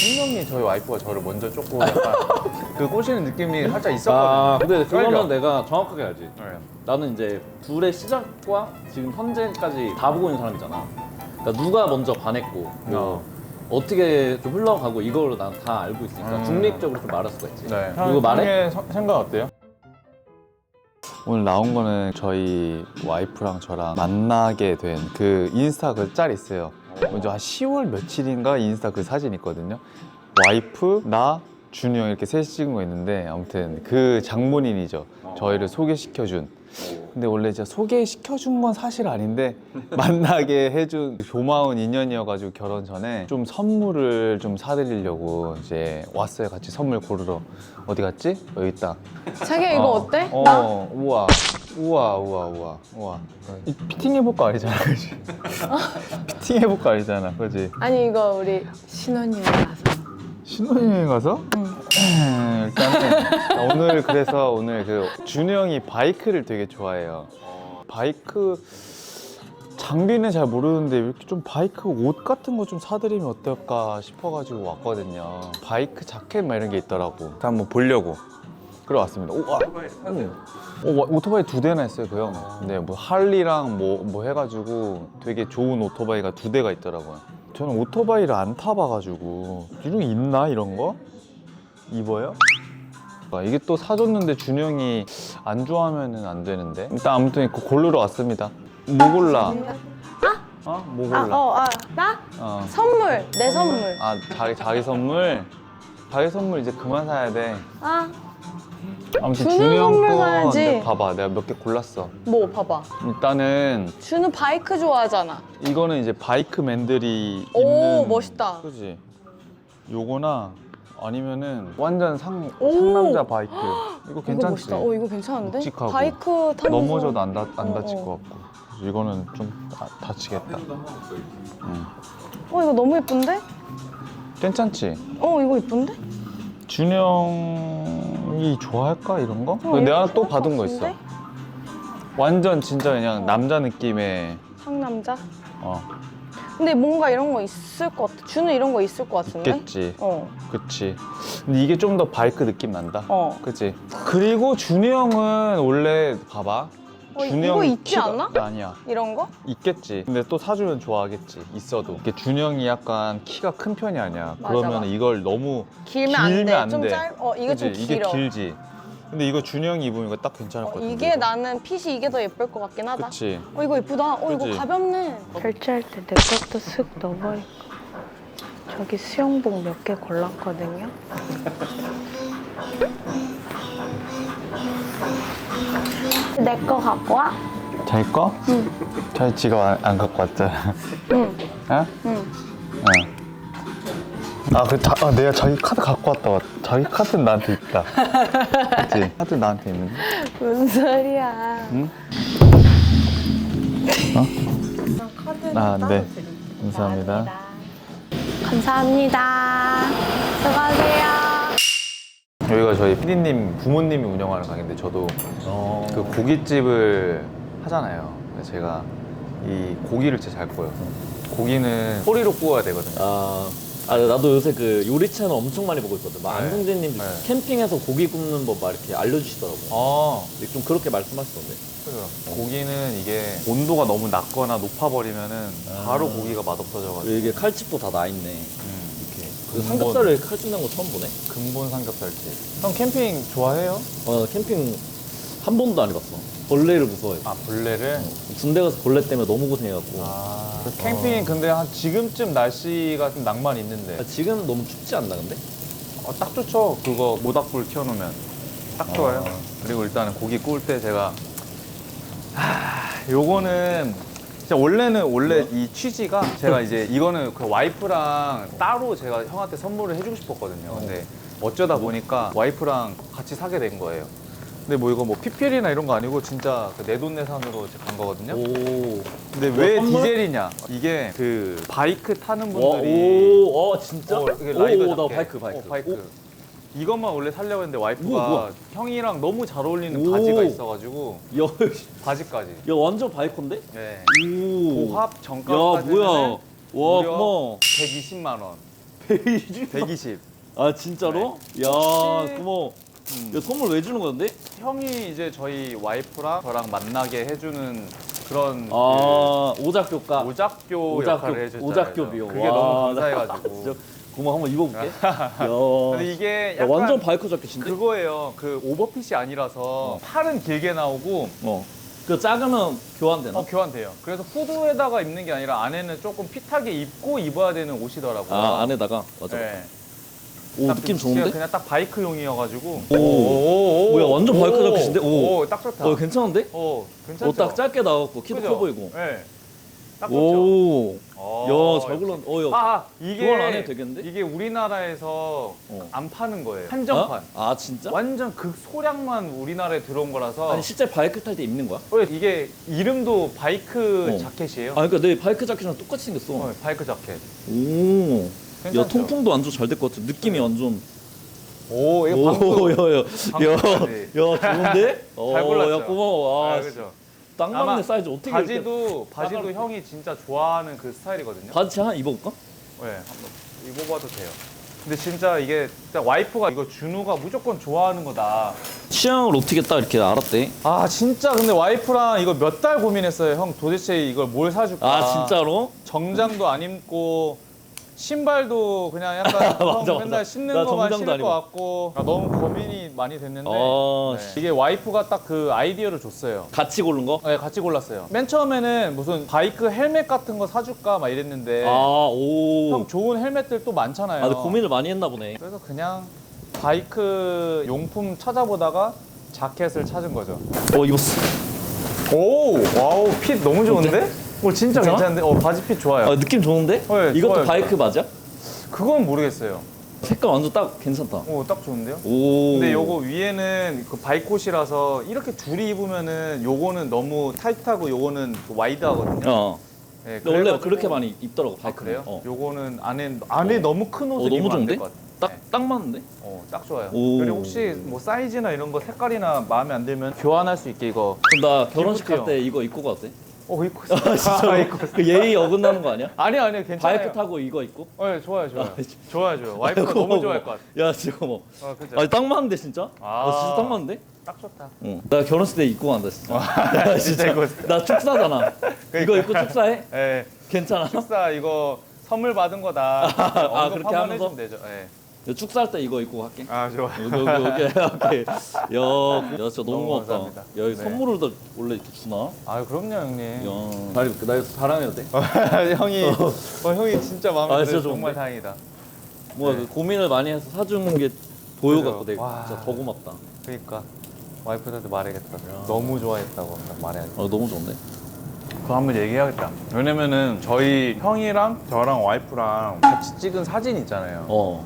분명히 저희 와이프가 저를 먼저 조금 약간 그 꼬시는 느낌이 살짝 있었거든요. 아 근데 그거는 알죠? 내가 정확하게 알지. 네. 나는 이제 둘의 시작과 지금 현재까지 다 보고 있는 사람이잖아. 그러니까 누가 먼저 반했고 뭐 어떻게 좀 흘러가고 이거를 난다 알고 있으니까 음. 중립적으로 좀 말할 수가 있지. 네. 이거 말해? 형의 서- 생각 어때요? 오늘 나온 거는 저희 와이프랑 저랑 만나게 된 그 인스타 그 짤 있어요. 먼저 한 10월 며칠인가 인스타 그 사진 있거든요. 와이프, 나, 준우 형 이렇게 셋이 찍은 거 있는데 아무튼 그 장본인이죠. 저희를 소개시켜준. 근데 원래 진짜 소개시켜준 건 사실 아닌데 만나게 해준 고마운 인연이어가지고 결혼 전에 좀 선물을 좀 사드리려고 이제 왔어요. 같이 선물 고르러. 어디 갔지? 여기 있다. 자기야 이거 어. 때 어, 나? 우와. 우와, 우와, 우와, 우와. 이 피팅 해볼 거 아니잖아, 그지? 피팅 해볼 거 아니잖아, 그지? 아니 이거 우리 신혼여행 가서 신혼여행 가서? 음, 일단은 오늘 그래서 오늘 그 준우 형이 바이크를 되게 좋아해요. 바이크 장비는 잘 모르는데 이렇게 좀 바이크 옷 같은 거 좀 사드리면 어떨까 싶어가지고 왔거든요. 바이크 자켓 막 이런 게 있더라고. 그래서 한번 보려고. 그래 왔습니다. 오, 아, 음. 오, 와, 오토바이 두 대나 했어요 그 형. 네, 뭐 할리랑 뭐, 뭐 해가지고 되게 좋은 오토바이가 두 대가 있더라고요. 저는 오토바이를 안 타봐가지고 이런 게 있나 이런 거? 입어요? 아, 이게 또 사줬는데 준영이 안 좋아하면은 안 되는데 일단 아무튼 그 고르러 왔습니다. 뭐 골라? 어? 뭐 골라? 아어아 나 어. 선물 내 선물 아 자기 자기 선물 자기 선물 이제 그만 사야 돼. 아 아무튼 형 선물 거 사야지. 봐봐 내가 몇 개 골랐어. 뭐 봐봐 일단은 준우 바이크 좋아하잖아 이거는 이제 바이크맨들이 오, 입는 멋있다. 그지? 요거나 아니면은 완전 상 오. 상남자 바이크 이거 이거 괜찮지? 멋있다 어 이거 괜찮은데 묵직하고. 바이크 타면서 넘어져도 안, 다, 안 어, 다칠 어. 것 같고 그래서 이거는 좀 다, 다치겠다. 응. 어 이거 너무 예쁜데 괜찮지? 어 이거 예쁜데 준영 이 좋아할까 이런 거? 어, 내가 이거 또 좋을 받은 것 거 있어. 같은데? 완전 진짜 그냥 남자 느낌의 상남자 어 근데 뭔가 이런 거 있을 것 같아 준우 이런 거 있을 것 같은데 있겠지. 어 그치. 근데 이게 좀 더 바이크 느낌 난다. 어. 그치. 그리고 준이 형은 원래 봐봐. 어, 형이 있지 키가- 않아? 아니야. 이런 거? 있겠지. 근데 또 사주면 좋아하겠지. 있어도. 이게 준이 형이 약간 키가 큰 편이 아니야. 맞아, 그러면 맞아. 이걸 너무 길면 길면 안안 돼. 좀 돼. 짧. 어 이거 좀 그치? 길어. 이게 길지. 근데 이거 준이 형이 입으면 이거 딱 괜찮을 어, 것 같은데. 이게 이거. 나는 핏이 이게 더 예쁠 것 같긴 하다. 그치. 어 이거 예쁘다. 어 그치? 이거 가볍네. 결제할 때 내 것도 쓱 넣어버릴까. 저기 수영복 몇 개 골랐거든요. 내 거 갖고 와? 자기 거? 응. 자기 지갑 안, 안 갖고 왔잖아. 응. 어? 응. 어. 아, 그, 자, 아, 내가 자기 카드 갖고 왔다. 왔 자기 카드는 나한테 있다. 그치? 카드 나한테 있는데. 무슨 소리야? 응? 아, 네. 감사합니다. 감사합니다. 수고하세요. 여기가 저희 피디님 부모님이 운영하는 가게인데 저도 그 고깃집을 하잖아요. 그래서 제가 이 고기를 진짜 잘 구워요. 고기는 소리로 구워야 되거든요. 아, 아 나도 요새 그 요리 채널 엄청 많이 보고 있거든. 막 네. 안성재님 네. 캠핑에서 고기 굽는 법 막 이렇게 알려주시더라고. 아, 근데 좀 그렇게 말씀하시던데. 그죠. 고기는 이게 온도가 너무 낮거나 높아버리면은 바로 고기가 맛없어져가지고. 이게 칼집도 다 나 있네. 음. 삼겹살을 이렇게 칼집 난거 처음 보네. 근본 삼겹살집. 형 캠핑 좋아해요? 어, 나 캠핑 한 번도 안 해봤어. 벌레를 무서워해. 아, 벌레를? 군대 가서 벌레 때문에 너무 고생해갖고. 아. 그 캠핑 근데 한 지금쯤 날씨가 좀 낭만 있는데. 아, 지금 너무 춥지 않나 근데? 어, 딱 좋죠. 그거 모닥불 켜놓으면 딱 좋아요. 아. 그리고 일단은 고기 구울 때 제가 하, 요거는 진짜 원래는 원래 이 취지가 제가 이제 이거는 그 와이프랑 따로 제가 형한테 선물을 해주고 싶었거든요. 근데 어쩌다 보니까 와이프랑 같이 사게 된 거예요. 근데 뭐 이거 뭐 PPL이나 이런 거 아니고 진짜 그 내돈내산으로 이제 간 거거든요. 오. 근데 뭐왜 선물? 디젤이냐? 이게 그 바이크 타는 와, 분들이 오, 어, 진짜? 어, 이게 라이더 오, 나 자켓. 바이크, 바이크. 어, 바이크. 이것만 원래 살려고 했는데 와이프가 우와, 뭐야? 형이랑 너무 잘 어울리는 오. 바지가 있어가지고 오. 야, 바지까지. 야, 완전 바이크인데? 네. 오. 고합 야, 정가까지는 뭐야. 와, 무려 고마워. 120만 원. 120. 아 진짜로? 야 혹시- 고마워. 음. 야, 선물 왜 주는 건데? 형이 이제 저희 와이프랑 저랑 만나게 해주는 그런 아 오작교가. 그 오작교, 오작교- 역할을 해줬잖아요. 오작교 비용. 그게 와, 너무 나 감사해가지고. 진짜 고마워 한번 입어볼게. 야. 근데 이게 야, 약간 완전 바이크 자켓인데? 그거예요. 그 오버핏이 아니라서 팔은 길게 나오고 어. 그 작으면 교환되나? 어, 교환돼요. 그래서 후드에다가 입는 게 아니라 안에는 조금 핏하게 입고 입어야 되는 옷이더라고요. 아 안에다가 맞아. 네. 오 딱 느낌 좋은데? 그냥 딱 바이크용이어가지고. 오. 오, 뭐야, 완전 바이크 자켓인데? 오. 오, 딱 좋다. 어 괜찮은데? 어, 괜찮죠? 어딱 짧게 나왔고 키도? 커 보이고. 네. 딱 좋죠. 오. 어, 야잘 골랐. 어야. 아, 이게 교환 안 해도 되겠는데? 이게 우리나라에서 어. 안 파는 거예요. 한정판. 아 진짜? 완전 극소량만 우리나라에 들어온 거라서. 아니 실제 바이크 탈 때 입는 거야? 어, 이게 이름도 바이크 어. 자켓이에요. 아 그러니까 내 바이크 자켓이랑 똑같이 생겼어. 어, 바이크 자켓. 오. 야 괜찮죠? 통풍도 완전 잘될 것 같아. 느낌이 완전. 오, 이거 오, 방금 야, 야, 야. 야, 좋은데? 어, 잘 골랐죠? 야, 고마워. 아, 아, 그죠. 딱 아마 맞네 사이즈 어떻게 이렇게 바지도 바지도 형이 진짜 좋아하는 그 스타일이거든요. 바지 하나 입어볼까? 네, 한번 입어봐도 돼요. 근데 진짜 이게 진짜 와이프가 이거 준우가 무조건 좋아하는 거다. 취향을 어떻게 딱 이렇게 알았대? 아 진짜 근데 와이프랑 이거 몇 달 고민했어요. 형 도대체 이걸 뭘 사줄까? 아 진짜로? 정장도 안 입고 신발도 그냥 약간 형 맞아, 맨날 맞아. 신는 정장도 신을 안것 같고 아, 너무 고민이 많이 됐는데 어, 네. 이게 와이프가 딱 그 아이디어를 줬어요. 같이 고른 거? 네, 같이 골랐어요. 맨 처음에는 무슨 바이크 헬멧 같은 거 사줄까 막 이랬는데 아, 오. 형 좋은 헬멧들 또 많잖아요. 아, 근데 고민을 많이 했나 보네. 그래서 그냥 바이크 용품 찾아보다가 자켓을 찾은 거죠. 어, 입었어. 오, 와우, 핏 너무 좋은데? 오, 진짜 괜찮아? 괜찮은데? 어, 바지 핏 좋아요. 아, 느낌 좋은데? 네, 이것도 좋아요. 바이크 맞아? 그건 모르겠어요. 색깔 완전 딱 괜찮다. 오, 딱 좋은데요? 오. 근데 요거 위에는 그 바이콧이라서 이렇게 둘이 입으면은 요거는 너무 타이트하고 요거는 그 와이드하거든요. 어. 네, 근데 원래 그래가지고- 그렇게 많이 입더라고, 아, 바이크. 그래요? 어. 요거는 안에 안에 어. 너무 큰 옷을 어, 너무 입으면 좋은데? 안될것 같아요. 딱, 네. 딱 맞는데? 어, 딱 좋아요. 오. 그리고 혹시 뭐 사이즈나 이런 거 색깔이나 마음에 안 들면 교환할 수 있게 이거. 그럼 나 결혼식. 갈때 이거 입고 가도 돼? 어, 입고 있어. 아, 진짜 입고 있어. 그 예의 어긋나는 거 아니야? 아니 아니 괜찮아요. 바이크 타고 이거 입고? 어, 네, 좋아요, 좋아요. 아, 진짜. 좋아요, 좋아요. 와이프가 고마워. 너무 좋아할 것 같아. 야 지금 뭐 어, 그죠? 아니 딱 맞는데 진짜? 아. 아 진짜 딱 맞는데? 딱 좋다. 응. 나 결혼식 때 입고 간다 진짜 야, 진짜 이거. 나 축사잖아 이거 입고 축사해? 예. 괜찮아? 축사 이거 선물 받은 거다. 아, 언급 그렇게 한번 하면서? 해주면 되죠. 예. 야, 축사할 때 이거 입고 갈게 아, 좋아. 여기 여기 여기 야, 야 진짜 너무 너무 고맙다 감사합니다. 야 이 네. 선물을 다 원래 이렇게 주나? 아, 그럼요, 형님. 야잘 입을게 나 이거 자랑해도 돼? 형이 어, 형이 진짜 마음에 아. 진짜 정말 좋은데? 다행이다. 뭐야 네. 그 고민을 많이 해서 사주는 게 보여 갖고 그죠. 내가 와. 진짜 더 고맙다 그러니까 와이프한테 말해야겠다. 너무 좋아했다고 딱 말해야지. 아 너무 좋은데? 그거 한번 얘기해야겠다. 왜냐면은 저희 형이랑 저랑 와이프랑 같이 찍은 사진 있잖아요. 어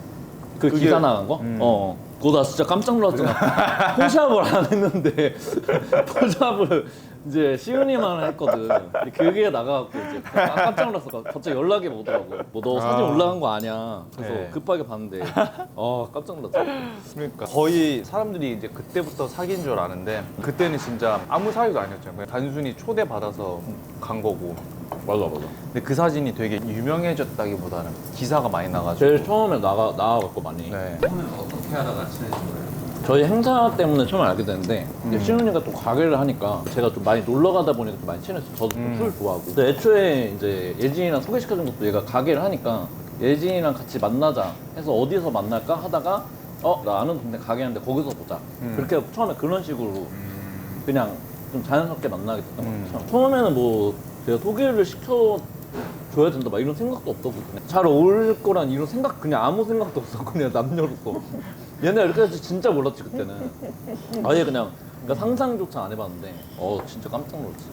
그 그게- 기사 나간 거? 음. 어 그거 나 진짜 깜짝 놀랐잖아 포샵을 안 했는데 포샵을 이제 시은이만 했거든 근데 그게 나가갖고 이제 깜- 깜짝 놀랐어 갑자기 연락이 오더라고 뭐 너 사진 아. 올라간 거 아니야 그래서 네. 급하게 봤는데 아 깜짝 놀랐어 그러니까 거의 사람들이 이제 그때부터 사귄 줄 아는데 그때는 진짜 아무 사이도 아니었죠. 그냥 단순히 초대 받아서 간 거고. 맞아 맞아 근데 그 사진이 되게 유명해졌다기보다는 기사가 많이 나가지고. 제일 처음에 나가, 나와갖고 많이 네. 어떻게 하다가 친해진 거예요? 저희 행사 때문에 처음 알게 됐는데 이제 음. 시은이가 또 가게를 하니까 제가 좀 많이 놀러 가다 보니까 좀 많이 친했어요. 저도 좀 음. 술 좋아하고. 근데 애초에 이제 예진이랑 소개시켜준 것도 얘가 가게를 하니까 예진이랑 같이 만나자 해서 어디서 만날까 하다가 어 나 아는 동네 가게 하는데 거기서 보자. 음. 그렇게 처음에 그런 식으로 그냥 좀 자연스럽게 만나게 됐던 것 음. 같아요. 처음에는 뭐 제가 소개를 시켜 줘야 된다 막 이런 생각도 없었고 그냥 잘 어울릴 거란 이런 생각 그냥 아무 생각도 없었고 그냥 남녀로서 얘네 이렇게 할지 진짜 몰랐지 그때는 아예 그냥 그러니까 상상조차 안 해봤는데 어 진짜 깜짝 놀랐지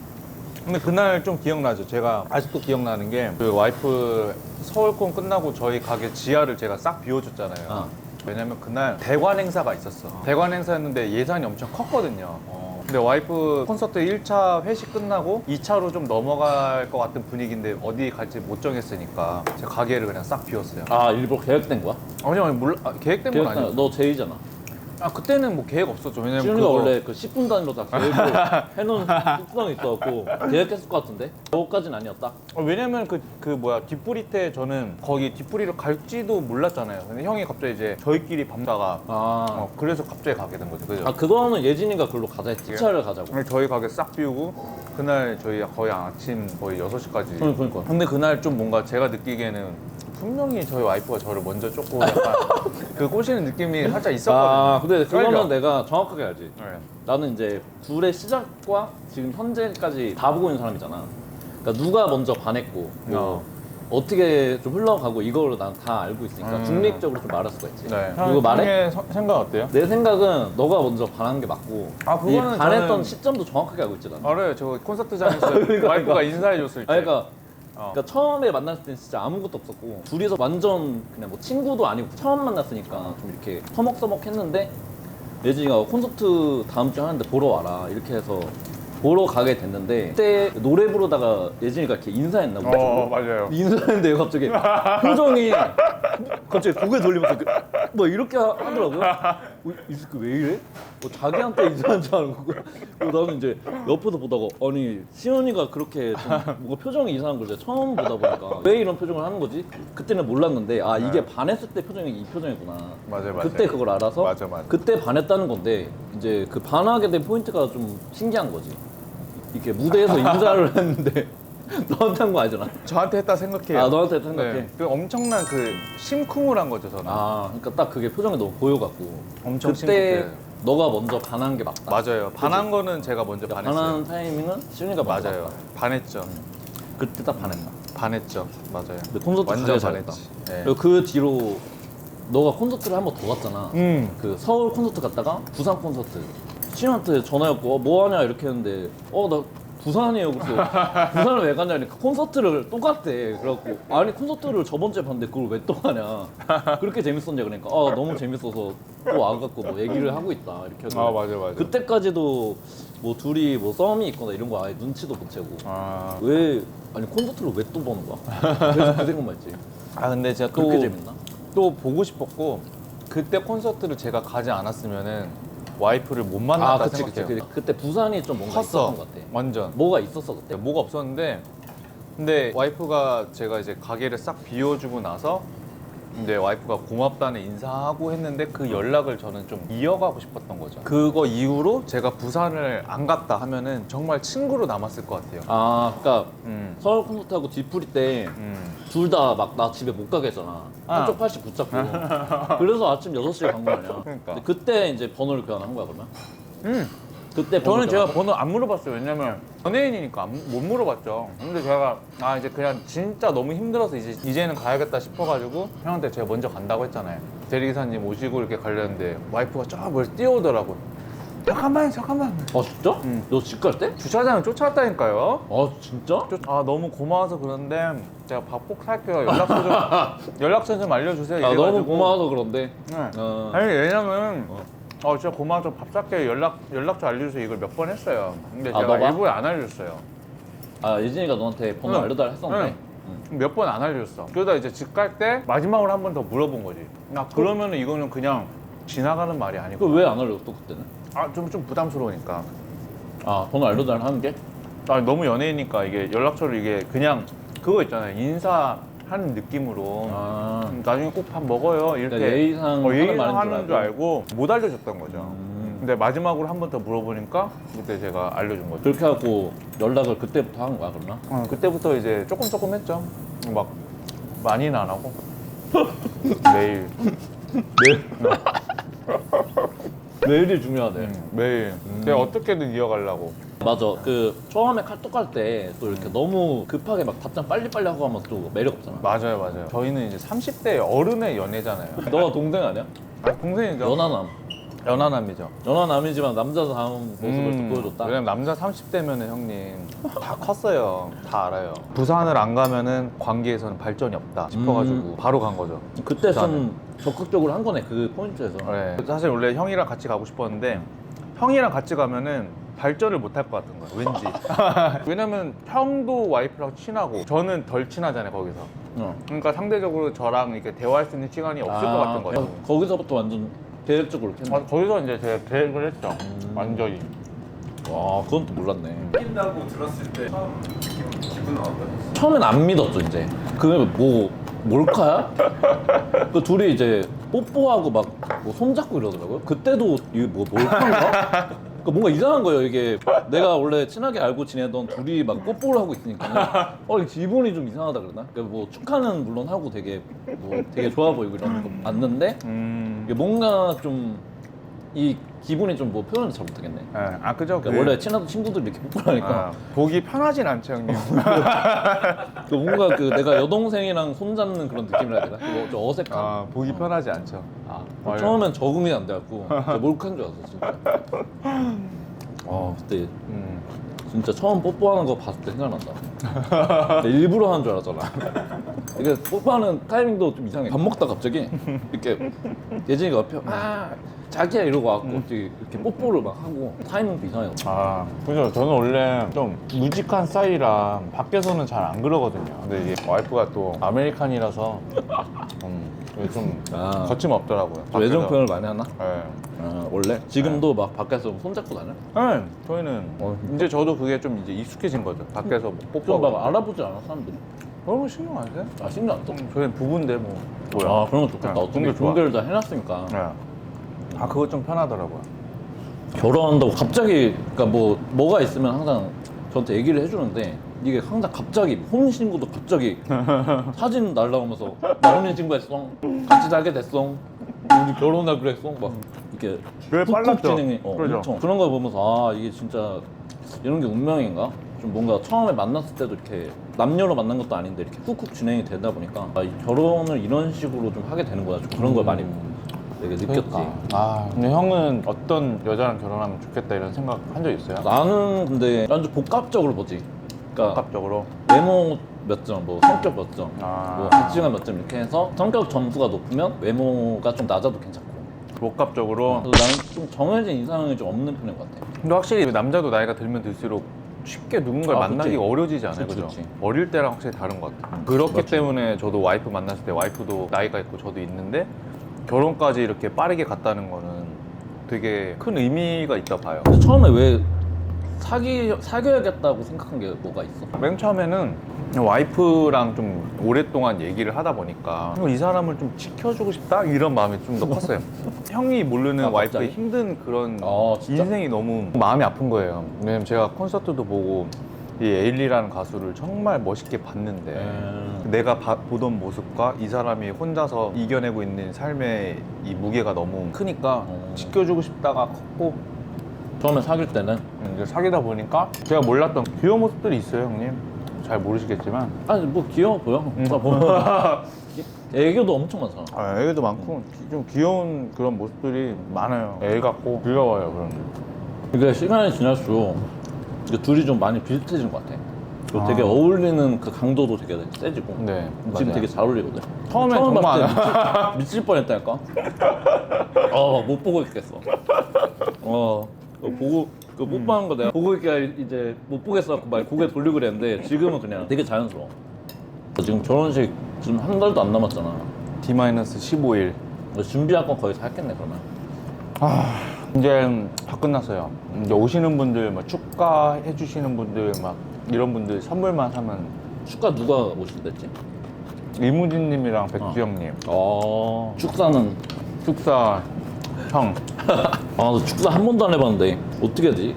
근데 그날 좀 기억나죠. 제가 아직도 기억나는 게 그 와이프 서울콘 끝나고 저희 가게 지하를 제가 싹 비워줬잖아요. 아. 왜냐면 그날 대관 행사가 있었어. 대관 행사였는데 예산이 엄청 컸거든요. 근데 와이프 콘서트 1차 회식 끝나고 2차로 좀 넘어갈 것 같은 분위기인데 어디 갈지 못 정했으니까 제가 가게를 그냥 싹 비웠어요. 아 일부러 계획된 거야? 아니요, 아니, 몰라. 아, 계획된 건 계획된 아니고. 너 제이잖아 아 그때는 뭐 계획 없었죠. 왜냐면 시윤이가 그거- 원래 그 10분 단위로 다 계획을 해놓은 습성이 있어갖고 계획했을 것 같은데 그거까진 아니었다. 어, 왜냐면 그, 그 뭐야 뒷부리 때 저는 거기 뒷부리를 갈지도 몰랐잖아요. 근데 형이 갑자기 이제 저희끼리 밤다가 아, 어, 그래서 갑자기 가게 된 거죠. 그죠? 아 그거는 예진이가 글로 가자 했지. 차를 가자고. 오늘 저희 가게 싹 비우고 그날 저희 거의 아침 거의 6시까지 응, 그러니까. 근데 그날 좀 뭔가 제가 느끼기에는 분명히 저희 와이프가 저를 먼저 쫓고 약간 그 꼬시는 느낌이 살짝 있었거든요. 아 근데 그거는 그러니까. 내가 정확하게 알지. 네. 나는 이제 둘의 시작과 지금 현재까지 다 보고 있는 사람이잖아. 그러니까 누가 먼저 반했고 뭐 어떻게 좀 흘러가고 이거를 난다 알고 있으니까 음. 중립적으로 좀 말할 수가 있지. 네. 이거 말해? 형의 서- 생각 어때요? 내 생각은 너가 먼저 반한 게 맞고 아, 그거는 이 반했던 저는- 시점도 정확하게 알고 있지 나는. 알아요. 저 콘서트장에서 와이프가 인사해 줬을 때. 아니, 그러니까, 어. 그러니까 처음에 만났을 때는 진짜 아무것도 없었고 둘이서 완전 그냥 뭐 친구도 아니고 처음 만났으니까 좀 이렇게 서먹서먹 했는데 예진이가 콘서트 다음 주에 하는데 보러 와라 이렇게 해서 보러 가게 됐는데 그때 노래 부르다가 예진이가 이렇게 인사했나 보죠. 어, 맞아요. 인사했는데 갑자기 표정이 갑자기 고개 돌리면서 이렇게 뭐 이렇게 하- 하더라고요. 어, 이 새끼 왜 이래? 뭐 자기한테 인사한 줄 알고 그리고 나는 이제 옆에서 보다가 아니 시연이가 그렇게 좀 뭔가 표정이 이상한 걸 제가 처음 보다 보니까 왜 이런 표정을 하는 거지? 그때는 몰랐는데 아 이게 반했을 때 표정이 이 표정이구나. 네. 맞아요, 맞아요. 그때 그걸 알아서 맞아, 맞아. 그때 반했다는 건데 이제 그 반하게 된 포인트가 좀 신기한 거지. 이렇게 무대에서 인사를 했는데 너한테 한 거 아니잖아. 저한테 했다 생각해요. 아 너한테 생각해. 네. 그 엄청난 그 심쿵을 한 거죠, 저는. 아, 그러니까 딱 그게 표정이 너무 보여갖고 엄청 그때 심쿵해. 너가 먼저 반한 게 맞다. 맞아요. 반한 거는 제가 먼저 그러니까 반했어요. 반한 타이밍은 시윤이가 먼저 맞아요. 맞다. 반했죠. 그때 딱 반했다. 반했죠. 맞아요. 근데 콘서트 완전 잘했다. 네. 그리고 그 뒤로 너가 콘서트를 한 번 더 갔잖아. 음. 그 서울 콘서트 갔다가 부산 콘서트. 시윤한테 전화했고 어, 뭐 하냐 이렇게 했는데 어나 부산이에요. 그래서 부산을 왜 가냐니까 콘서트를 또 갔대. 그래갖고 아니 콘서트를 저번 주에 봤는데 그걸 왜 또 가냐. 그렇게 재밌었냐 그러니까 아 너무 재밌어서 또 와갖고 뭐 얘기를 하고 있다 이렇게 해서 아, 맞아요, 맞아요. 그때까지도 뭐 둘이 뭐 싸움이 있거나 이런 거 아예 눈치도 못 채고 아, 왜 아니 콘서트를 왜 또 보는 거야? 그래서 그 생각만 했지. 아 근데 제가 또, 그렇게 재밌나? 또 보고 싶었고 그때 콘서트를 제가 가지 않았으면은 와이프를 못 만났다 아, 그치, 그치. 생각해요. 그- 그때 부산이 좀 뭔가 컸어. 있었던 것 같아. 완전. 뭐가 있었어 그때? 뭐가 없었는데 근데 와이프가 제가 이제 가게를 싹 비워주고 나서 근데 와이프가 고맙다는 인사하고 했는데 그 연락을 저는 좀 이어가고 싶었던 거죠. 그거 이후로 제가 부산을 안 갔다 하면은 정말 친구로 남았을 것 같아요. 아, 그러니까 음. 서울 콘서트하고 뒤풀이 때둘 음. 다막 나 집에 못 가게 했잖아. 한쪽 팔씩 붙잡고. 그래서 아침 6시에 간 거 아니야. 그러니까. 근데 그때 이제 번호를 교환한 거야, 그러면? 음. 그때 번호 저는 제가. 번호 안 물어봤어요. 왜냐면 연예인이니까 안- 못 물어봤죠. 근데 제가 아 이제 그냥 진짜 너무 힘들어서 이제 이제는 가야겠다 싶어가지고 형한테 제가 먼저 간다고 했잖아요. 대리기사님 오시고 이렇게 가려는데 와이프가 저뭘 뛰어오더라고 요. 잠깐만 잠깐만. 아, 진짜? 음. 너집 갈 때? 주차장을 쫓아왔다니까요. 아, 진짜? 쫓- 아 너무 고마워서 그런데 제가 밥 꼭 살게요. 연락처 좀 연락처 좀 알려주세요. 아, 이래가지고. 너무 고마워서 그런데. 네. 어. 아니 왜냐면 어 진짜 고마워서 밥 살게 연락 연락처 알려주세요 이걸 몇 번 했어요. 근데 아, 제가 너가? 일부러 안 알려줬어요. 아, 예진이가 너한테 번호 응. 알려달라 했었는데. 응. 몇번 안 알려줬어. 그러다 이제 집 갈 때 마지막으로 한 번 더 물어본 거지. 아 그러면 은 이거는 그냥 지나가는 말이 아니고. 그걸 왜안 알려줬어, 그때는? 아 좀 좀 부담스러우니까. 아, 번호 알려달라 하는 게? 아 너무 연예인이니까 이게 연락처를 이게 그냥 그거 있잖아요 인사 하는 느낌으로. 아. 음, 나중에 꼭 밥 먹어요 이렇게 그러니까 예의상 어, 하는 예의상 하는 줄 알고 못 알려줬던 거죠. 음. 근데 마지막으로 한 번 더 물어보니까 그때 제가 알려준 거죠. 그렇게 하고 연락을 그때부터 한 거야, 그러면? 어, 그때부터 이제 조금 조금 했죠. 막 많이는 안 하고 매일 매일이 중요하대. 음, 매일. 내가 어떻게든 이어가려고. 맞아. 그 처음에 칼톡할 때 또 이렇게 너무 급하게 막 답장 빨리빨리 하고 하면 또 매력 없잖아. 맞아요, 맞아요. 저희는 이제 30대 어른의 연애잖아요. 너가 동생 아니야? 아, 동생이죠. 연하남. 연하남이죠. 연하남이지만 남자다운 모습을 음, 또 보여줬다. 왜냐면 남자 30대면 형님 다 컸어요. 다 알아요. 부산을 안 가면은 관계에서는 발전이 없다 싶어가지고 음. 바로 간 거죠. 그때 좀 적극적으로 한 거네 그 포인트에서. 네. 사실 원래 형이랑 같이 가고 싶었는데 형이랑 같이 가면은 발전을 못 할 것 같은 거예요. 왠지. 왜냐면 형도 와이프랑 친하고 저는 덜 친하잖아요 거기서. 어. 그러니까 상대적으로 저랑 이렇게 대화할 수 있는 시간이 없을 것 같은 거예요. 어, 거기서부터 완전 계획적으로 이렇게 아? 거기서 이제 제가 계획을 했죠. 음. 완전히. 와 그건 또 몰랐네 낀다고 들었을 때 처음 기분, 기분은 어떠셨어요? 처음엔 안 믿었죠 이제 그게 뭐 몰카야? 그 둘이 이제 뽀뽀하고 막뭐 손잡고 이러더라고요 그때도 이게 뭐 몰카인가? 그 뭔가 이상한 거예요 이게 내가 원래 친하게 알고 지내던 둘이 막 뽀뽀를 하고 있으니까 어 기분이 좀 이상하다 그러나? 그러니까 뭐 축하는 물론 하고 되게 뭐 되게 좋아 보이고 이런 거 봤는데 음. 이게 뭔가 좀 이 기분이 좀 뭐 표현을 잘 못하겠네 예, 아 그죠. 그러니까 원래 친하던 친구들이 이렇게 뽀뽀를 하니까 아, 보기 편하진 않죠, 형님. 그 뭔가 그 내가 여동생이랑 손잡는 그런 느낌이라 해야 되나? 그거 좀 어색함. 아, 보기 편하지 않죠. 아, 맞아요. 처음엔 적응이 안 돼갖고 진짜 몰카인 줄 알았어 진짜. 아 그때 음. 진짜 처음 뽀뽀하는 거 봤을 때 생각난다. 일부러 하는 줄 알았잖아. 이게 뽀뽀하는 타이밍도 좀 이상해. 밥 먹다 갑자기 이렇게 예진이가 옆에 아 자기야 이러고 왔고 갑자기 이렇게 뽀뽀를 막 하고 타이밍도 이상해. 아, 그죠. 저는 원래 좀 무직한 스타일이라 밖에서는 잘 안 그러거든요. 근데 이게 와이프가 또 아메리칸이라서 음, 좀 아. 거침없더라고요. 좀 밖에서. 표현을 많이 하나? 네. 아, 원래 지금도 막 밖에서 손잡고 다녀? 네, 저희는 어, 이제 저도 그게 좀 이제 익숙해진 거죠. 밖에서 뭐 뽀뽀. 좀막 알아보지 않아 사람들이? 그런 거 신경 안 써요? 아 신경 안 써? 음, 저희는 부부인데 뭐. 뭐야? 아 그런 거 좋겠다. 네, 어떤 게게 좋아. 공개를 다 해놨으니까 네. 아, 그거 좀 편하더라고요. 결혼한다고 갑자기 그러니까 뭐 뭐가 있으면 항상 저한테 얘기를 해주는데 이게 항상 갑자기 혼인신고도 갑자기 사진 날라오면서 나 혼인신고했어 같이 살게 됐어 우리 결혼할 그랬어 막 이렇게 왜 훅훅 빨랐죠? 진행이 어, 그러죠. 엄청. 그런 걸 보면서 아 이게 진짜 이런 게 운명인가 좀 뭔가 처음에 만났을 때도 이렇게 남녀로 만난 것도 아닌데 이렇게 훅훅 진행이 되다 보니까 아, 이 결혼을 이런 식으로 좀 하게 되는구나 좀 그런 걸 많이 되게 느꼈지 아, 근데 형은 어떤 여자랑 결혼하면 좋겠다 이런 생각 한 적 있어요? 나는 근데 완전 복합적으로 보지. 그러니까 복합적으로. 외모 몇 점, 뭐 성격 몇 점, 아. 뭐 가치관 몇 점 이렇게 해서 성격 점수가 높으면 외모가 좀 낮아도 괜찮고. 복합적으로. 그래서 나는 좀 정해진 이상형이 좀 없는 편인 것 같아. 근데 확실히 남자도 나이가 들면 들수록 쉽게 누군가를 아, 만나기가 그치. 어려지지 않아요, 그치, 그죠? 그치. 어릴 때랑 확실히 다른 것 같아요. 그렇기 맞지. 때문에 저도 와이프 만났을 때 와이프도 나이가 있고 저도 있는데 결혼까지 이렇게 빠르게 갔다는 거는 되게 큰 의미가 있다 봐요. 근데 처음에 왜 사귀 사귀어야겠다고 생각한 게 뭐가 있어? 맨 처음에는 와이프랑 좀 오랫동안 얘기를 하다 보니까 이 사람을 좀 지켜주고 싶다 이런 마음이 좀 더 컸어요. 형이 모르는 아, 와이프의 갑자기? 힘든 그런 아, 진짜? 인생이 너무 마음이 아픈 거예요. 왜냐면 제가 콘서트도 보고 이 에일리라는 가수를 정말 멋있게 봤는데 음. 내가 봐- 보던 모습과 이 사람이 혼자서 이겨내고 있는 삶의 이 무게가 너무 크니까 음. 지켜주고 싶다가 컸고 처음에 사귈 때는 이제 사귀다 보니까 제가 몰랐던 귀여운 모습들이 있어요, 형님. 잘 모르시겠지만 아니 뭐 귀여워 보여. 나 보면 애교도 엄청 많잖아. 아, 애기도 많고 기- 좀 귀여운 그런 모습들이 많아요. 애 같고 귀여워요, 그런 게. 그러니까 시간이 지날수록 이게 둘이 좀 많이 비슷해지는 것 같아. 그리고 되게 아. 어울리는 그 강도도 되게 세지고. 네, 지금 맞아요. 되게 잘 어울리거든. 처음에 처음 정말 봤을 때 미칠, 미칠 뻔했다니까. 어, 못 보고 있겠어. 어, 그거 보고 그 뽀뽀하는 거 내가 보고 있기가 이제 못 보겠어 막 고개 돌리고 그랬는데 지금은 그냥 되게 자연스러워. 지금 결혼식 지금 한 달도 안 남았잖아. D-15일. 준비할 건 거의 다 했겠네 그러면. 이제 다 끝났어요. 이제 오시는 분들, 막 축가 해 주시는 분들, 막 이런 분들 선물만 사면 축가 누가 오신댔지? 이무진님이랑 백주영님, 어. 축사는 축사 형 아, 나 축사 한 번도 안 해봤는데 어떻게 되지?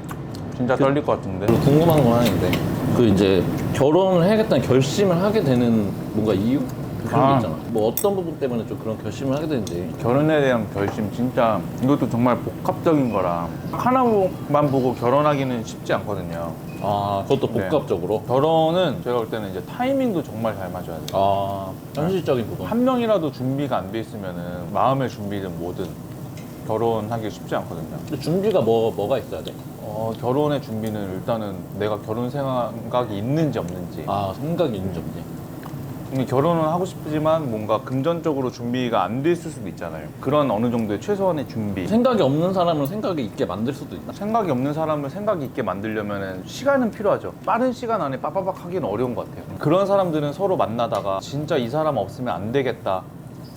진짜 떨릴 것 같은데. 그리고 궁금한 건 하나인데 그 이제 결혼을 해야겠다는 결심을 하게 되는 뭔가 이유 그런 아. 게 있잖아. 뭐 어떤 부분 때문에 좀 그런 결심을 하게 되는지. 결혼에 대한 결심 진짜 이것도 정말 복합적인 거라 하나만 보고 결혼하기는 쉽지 않거든요. 아 그것도 네. 복합적으로. 결혼은 제가 볼 때는 이제 타이밍도 정말 잘 맞아야 돼요. 아 현실적인 부분. 한 명이라도 준비가 안 돼 있으면은 마음의 준비든 뭐든 결혼하기 쉽지 않거든요. 근데 준비가 뭐 뭐가 있어야 돼? 어, 결혼의 준비는 일단은 내가 결혼 생각이 있는지 없는지. 아 생각이 있는지 없는지. 결혼은 하고 싶지만 뭔가 금전적으로 준비가 안 돼 있을 수도 있잖아요. 그런 어느 정도의 최소한의 준비. 생각이 없는 사람을 생각이 있게 만들 수도 있나? 생각이 없는 사람을 생각이 있게 만들려면 시간은 필요하죠. 빠른 시간 안에 빠바박 하기는 어려운 것 같아요. 그런 사람들은 서로 만나다가 진짜 이 사람 없으면 안 되겠다.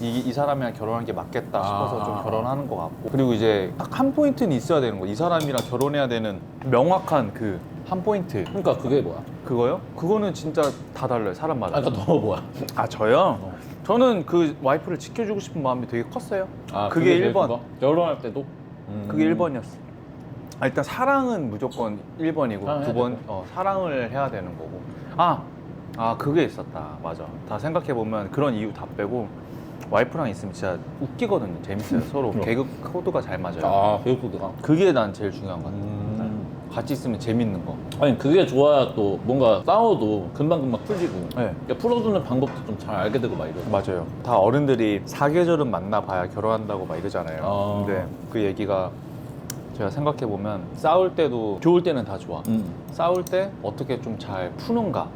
이, 이 사람이랑 결혼하는 게 맞겠다 싶어서 아. 좀 결혼하는 것 같고 그리고 이제 딱 한 포인트는 있어야 되는 거. 이 사람이랑 결혼해야 되는 명확한 그 한 포인트. 그러니까 그게 뭐야? 그거요? 그거는 진짜 다 달라요 사람마다. 아, 그러니까 너 뭐야? 아 저요? 저는 그 와이프를 지켜주고 싶은 마음이 되게 컸어요. 아, 그게 제일 1번. 그거? 결혼할 때도? 음. 그게 1번이었어. 아, 일단 사랑은 무조건 1번이고 사랑해야 두 번 되고. 어, 사랑을 해야 되는 거고. 아, 아 그게 있었다. 맞아. 다 생각해 보면 그런 이유 다 빼고 와이프랑 있으면 진짜 웃기거든요. 재밌어요. 서로 그럼. 개그 코드가 잘 맞아요. 아, 배우코드가. 그게 난 제일 중요한 것 같아. 음. 같이 있으면 재밌는 거. 아니 그게 좋아야 또 뭔가 싸워도 금방금방 풀리고 네. 그러니까 풀어주는 방법도 좀 잘 알게 되고 막 이러 맞아요. 다 어른들이 사계절은 만나봐야 결혼한다고 막 이러잖아요. 아. 근데 그 얘기가 제가 생각해 보면 싸울 때도 좋을 때는 다 좋아. 음. 싸울 때 어떻게 좀 잘 푸는가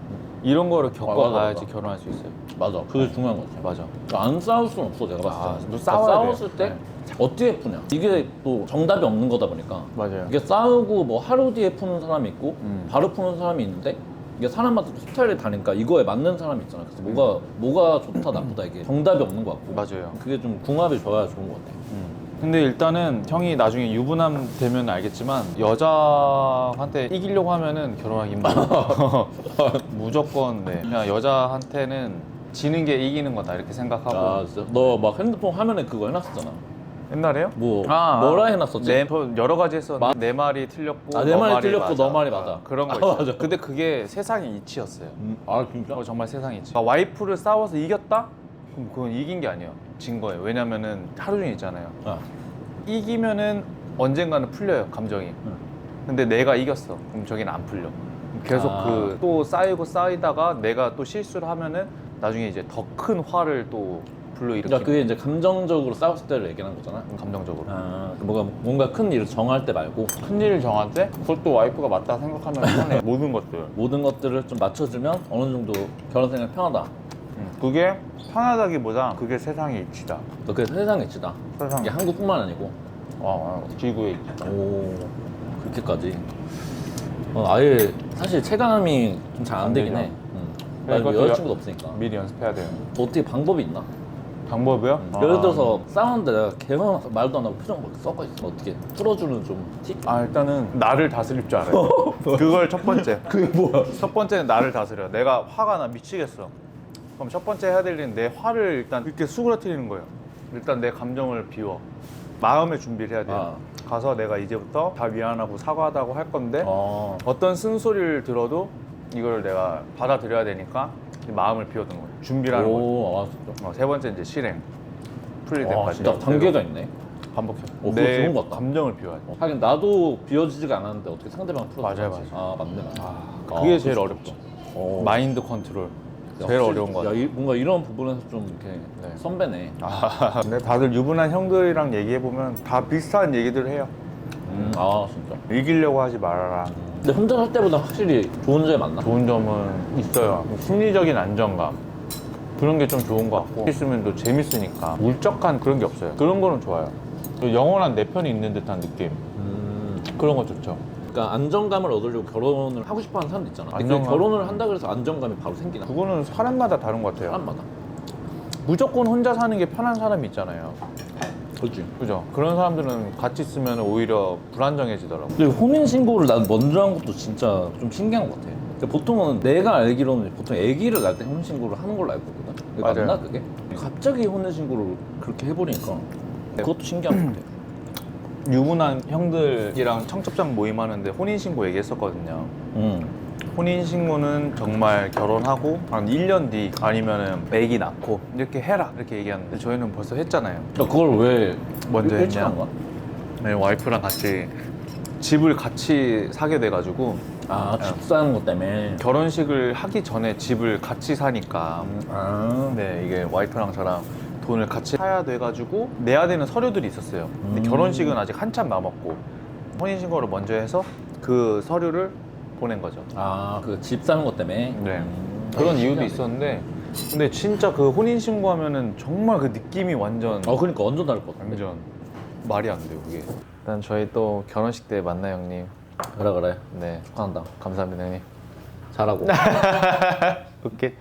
이런 거를 겪어봐야지 맞아. 결혼할 수 있어요. 맞아 그게 중요한 것 같아 맞아. 그러니까 안 싸울 수는 없어 내가 봤을 때 아, 그러니까 또 싸워야 돼요. 싸웠을 때 네. 어떻게 푸냐 이게 또 정답이 없는 거다 보니까 맞아요. 이게 싸우고 뭐 하루 뒤에 푸는 사람이 있고 음. 바로 푸는 사람이 있는데 이게 사람마다 또 스타일이 다르니까 이거에 맞는 사람이 있잖아 그래서 뭐가 뭐가 좋다 나쁘다 이게 정답이 없는 것 같고 맞아요. 그게 좀 궁합이 좋아야 좋은 것 같아 음. 근데 일단은 형이 나중에 유부남 되면 알겠지만 여자한테 이기려고 하면은 결혼하기 힘들어. 무조건 네. 그냥 여자한테는 지는 게 이기는 거다 이렇게 생각하고. 아 진짜 너 막 핸드폰 화면에 그거 해놨었잖아 옛날에요? 뭐 아, 뭐라 아. 해놨었지? 네, 저 여러 가지 했었는데 내 말이 틀렸고 아, 내너 말이 틀렸고 너 말이 맞아. 아, 그런 거 아, 있어요. 맞아. 근데 그게 세상의 이치였어요. 음, 아 진짜? 어, 정말 세상의 이치. 아, 와이프를 싸워서 이겼다? 그럼 그건 이긴 게 아니에요. 진 거예요. 왜냐면은 하루 종일 있잖아요. 아, 이기면은 언젠가는 풀려요 감정이. 응. 근데 내가 이겼어. 그럼 저기는 안 풀려. 계속 아. 그 또 쌓이고 쌓이다가 내가 또 실수를 하면은 나중에 이제 더 큰 화를 또 불러일으키는 그러니까 그게 이제 감정적으로 싸웠을 때를 얘기하는 거잖아 감정적으로. 아, 뭔가 뭔가 큰 일을 정할 때 말고 큰 일을 정할 때 그것도 와이프가 맞다 생각하면 편해. 모든 것들. 모든 것들을 좀 맞춰주면 어느 정도 결혼 생활 편하다 음, 그게 편하다기보다 그게 세상의 이치다. 너 그게 세상의 이치다 세상. 이게 한국뿐만 아니고 어, 어, 지구의 이치. 오 그렇게까지 어, 아예 사실 체감이 좀 잘안안 되긴. 해 응. 네, 나 여자친구도 없으니까 미리 연습해야 돼요. 어떻게 방법이 있나? 방법이요? 응. 예를 들어서 싸우는데 내가 개화나서 말도 안 하고 표정 막 썩어 있어 어떻게 풀어주는 좀 팁? 아 일단은 나를 다스릴 줄 알아요. 그걸 첫 번째. 그게 뭐야? 첫 번째는 나를 다스려. 내가 화가 나 미치겠어. 그럼 첫 번째 해야 될 일은 내 화를 일단 이렇게 수그러뜨리는 거예요. 일단 내 감정을 비워. 마음의 준비를 해야 돼요. 가서 내가 이제부터 다 미안하고 사과하다고 할 건데 어. 어떤 쓴소리를 들어도 이걸 내가 받아들여야 되니까 이 마음을 비워두는 거예요. 준비를 하는 거죠. 오, 아 진짜. 어, 세 번째 이제 실행. 풀릴 와, 때까지. 진짜 단계가 있네. 반복해. 어, 그거 내 좋은 것 같다. 감정을 비워야 돼. 어, 하긴 나도 비워지지가 않았는데 어떻게 상대방 풀어? 맞아요, 맞아요. 아 맞네. 맞네. 아, 그게 제일 그럴 어렵죠. 어. 마인드 컨트롤. 제일 역시, 어려운 거 야, 같아요. 이, 뭔가 이런 부분에서 좀 이렇게 네. 선배네. 아, 근데 다들 유부남 형들이랑 얘기해 보면 다 비슷한 얘기들을 해요. 음, 아 진짜. 이기려고 하지 말아라. 근데 혼자 살 때보다 확실히 좋은 점이 많나? 좋은 점은 있어요. 심리적인 안정감. 그런 게 좀 좋은 것 같고 있으면 또 재밌으니까 울적한 그런 게 없어요. 그런 거는 좋아요. 또 영원한 내 편이 있는 듯한 느낌. 음, 그런 거 좋죠. 그러니까 안정감을 얻으려고 결혼을 하고 싶어하는 사람도 있잖아. 근데 그 안정감. 결혼을 한다 그래서 안정감이 바로 생기나? 그거는 사람마다 다른 것 같아요. 사람마다. 무조건 혼자 사는 게 편한 사람이 있잖아요. 그렇지. 그죠? 그런 사람들은 같이 있으면 오히려 불안정해지더라고. 근데 혼인 신고를 난 먼저 한 것도 진짜 좀 신기한 것 같아. 그러니까 보통은 내가 알기로는 보통 아기를 낳을 때 혼인 신고를 하는 걸로 알고 있거든. 그게 맞아요. 맞나 그게? 갑자기 혼인 신고를 그렇게 해버리니까 네. 그것도 신기한 것 같아. 유부남 형들이랑 청첩장 모임하는데 혼인 신고 얘기했었거든요. 음. 혼인신고는 정말 결혼하고 한 1년 뒤 아니면은 애기 낳고 이렇게 해라 이렇게 얘기하는데 저희는 벌써 했잖아요. 그러니까 그걸 왜 먼저 일찍 했냐? 한 거야? 네, 와이프랑 같이 집을 같이 사게 돼가지고 아, 집 사는 것 때문에. 결혼식을 하기 전에 집을 같이 사니까 아. 네 이게 와이프랑 저랑 돈을 같이 사야 돼가지고 내야 되는 서류들이 있었어요. 근데 음. 결혼식은 아직 한참 남았고 혼인신고를 먼저 해서 그 서류를 보낸 거죠. 아, 그 집 사는 것 때문에. 네. 음. 그런 이유도 신기하네. 있었는데 근데 진짜 그 혼인 신고하면은 정말 그 느낌이 완전 어, 그러니까 완전 다를 것 같아. 완전 말이 안 돼요 그게. 일단 저희 또 결혼식 때 만나요 형님. 그래 그래. 네 축하한다. 감사합니다 형님. 잘하고. 오케이.